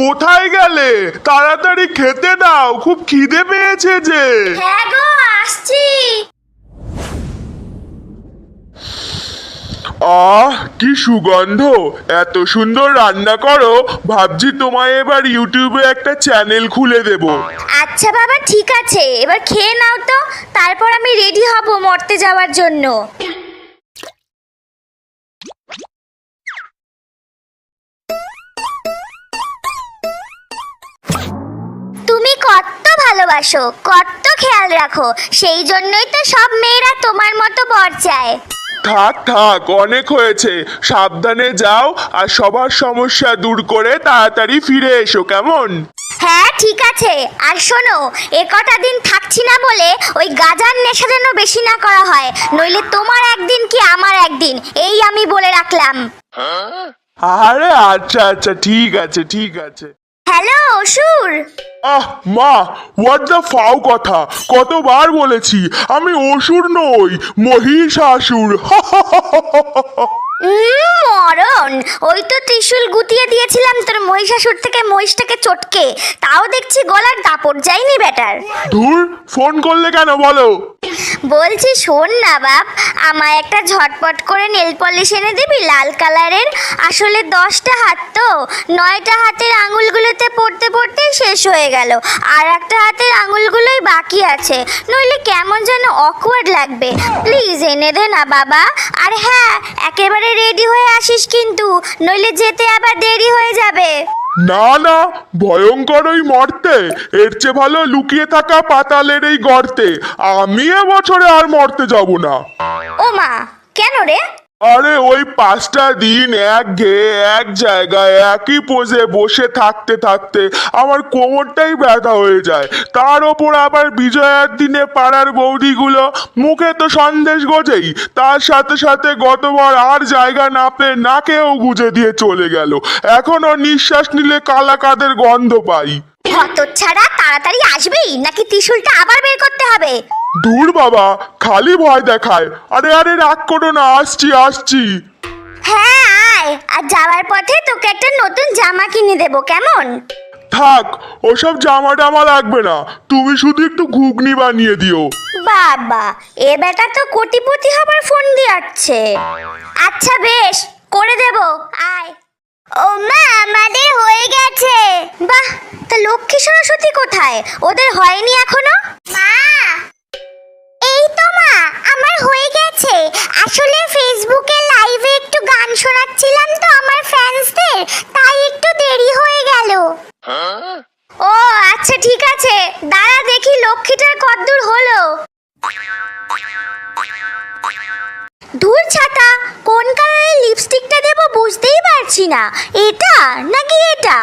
কোথায় গেলে? তাড়াতাড়ি খেতে দাও খুব খিদে পেয়েছে যে। হ্যাঁ গো আসছি। আহ কি সুগন্ধ। এত সুন্দর রান্না করো ভাবছি তোমায় এবার ইউটিউবে একটা চ্যানেল খুলে দেব। আচ্ছা বাবা ঠিক আছে। এবার খেয়ে নাও তো তারপর আমি রেডি হব মরতে যাওয়ার জন্য। ভালোবাসো কত খেয়াল রাখো সেই জন্যই তো সব মেয়েরা তোমার মতো বর চায়। থাক থাক অনেক হয়েছে। সাবধানে যাও আর সবার সমস্যা দূর করে তাড়াতাড়ি ফিরে এসো কেমন? হ্যাঁ ঠিক আছে। আর শোনো এ কটা দিন থাকছি না বলে ওই গাজার নেশা যেন বেশি না করা হয় নইলে তোমার একদিন কি আমার একদিন এই আমি বলে রাখলাম। আরে আচ্ছা আচ্ছা ঠিক আছে ঠিক আছে। হ্যালো অসুর। আহ মা হোয়াট দ্য ফাও কথা। কতবার বলেছি আমি অসুর নই মহিষাসুর। মরণ। ওই তো ত্রিশূল গুতিয়ে দিয়েছিলাম তোর মহিষাসুর থেকে মহিষটাকে চটকে। তাও দেখছি গলার দাপট যায়নি বেটার ধুর ফোন করলে কেন বলো? বলছি শোন না বাপ আমায় একটা ঝটপট করে নেল পলিশ এনে দিবি লাল কালারের। আসলে দশটা হাত তো। নয়টা হাতের আঙুলগুলোতে পড়তে পড়তে শেষ হয়ে গেল। আর একটা হাতের আঙুলগুলোই বাকি আছে। নইলে কেমন যেন অকওয়ার্ড লাগবে। প্লিজ এনে দে না বাবা। আর হ্যাঁ একেবারে রেডি হয়ে আসিস কিন্তু নইলে যেতে আবার দেরি হয়ে যাবে। না না ভয়ঙ্কর ওই মর্তে। এর চেয়ে ভালো লুকিয়ে থাকা পাতালের এই গর্তে। আমি এবছরে আর মরতে যাব না। ও মা কেন রে? আরে ওই পাঁচটা দিন এক এক জায়গায়, একই পোজে বসে থাকতে থাকতে আমার কোমরটাই ব্যথা হয়ে যায়। তার ওপর আবার বিজয়ার দিনে পাড়ার বৌদিগুলো মুখে তো সন্দেশ গোজেই তার সাথে সাথে গতবার আর জায়গা না পেয়ে নাকেও গুজে দিয়ে চলে গেল। এখনও নিঃশ্বাস নিলে কালা কাদের গন্ধ পাই। হত ছাড়া তাড়াতাড়ি আসবেই? নাকি ত্রিশুলটা আবার বের করতে হবে? দূর বাবা খালি ভয় দেখায়। আরে আরে রাগ করো না আসছি আসছি। হ্যাঁ আয়। আর যাওয়ার পথে তোকে একটা নতুন জামা কিনে দেবো কেমন? থাক ওসব জামা টামা লাগবে না। তুমি শুধু একটু ঘুগনি বানিয়ে দিও। বাবা এ বেটা তো কোটিপতি হবার ফোন দিয়াচ্ছে আচ্ছা বেশ করে দেব আয়। ও মা আমাদের হয়ে গেছে। বাহ তা লক্ষ্মী সরস্বতী কোথায়? ওদের হয়নি এখনও? মা! আসলে ফেসবুকে লাইভে একটু গান শোনাচ্ছিলাম তো আমার ফ্যান্সদের তাই একটু দেরি হয়ে গেল। ও আচ্ছা ঠিক আছে। দাঁড়া দেখি লক্ষ্মীটার কদ্দূর হলো। দূর ছাতা, কোন কালারের লিপস্টিকটা দেবো বুঝতেই পারছি না। এটা নাকি এটা?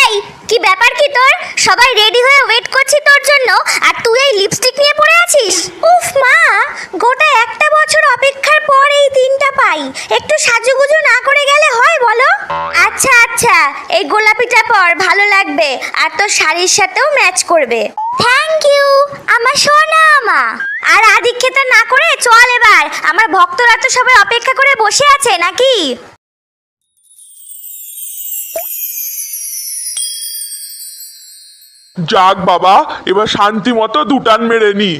এই, কি ব্যাপার কি তোর? সবাই রেডি হয়ে ওয়েট করছি তোর জন্য, আর তুই এই লিপস্টিক নিয়ে পড়ে আছিস? উফ মা, গোটা একটা বছর অপেক্ষার পর এই দিনটা পাই। একটু সাজুগুজু না করে গেলে হয় বলো? আচ্ছা আচ্ছা এই গোলাপিটা পর ভালো লাগবে। আর তোর শাড়ির সাথেও ম্যাচ করবে। থ্যাংক ইউ আমার সোনা মা আর আদিক্ষেতা না করে চল এবার। আমার ভক্তরা তো সবাই অপেক্ষা করে বসে আছে নাকি? যাক বাবা এবার শান্তি মতো দুটান মেরে নি।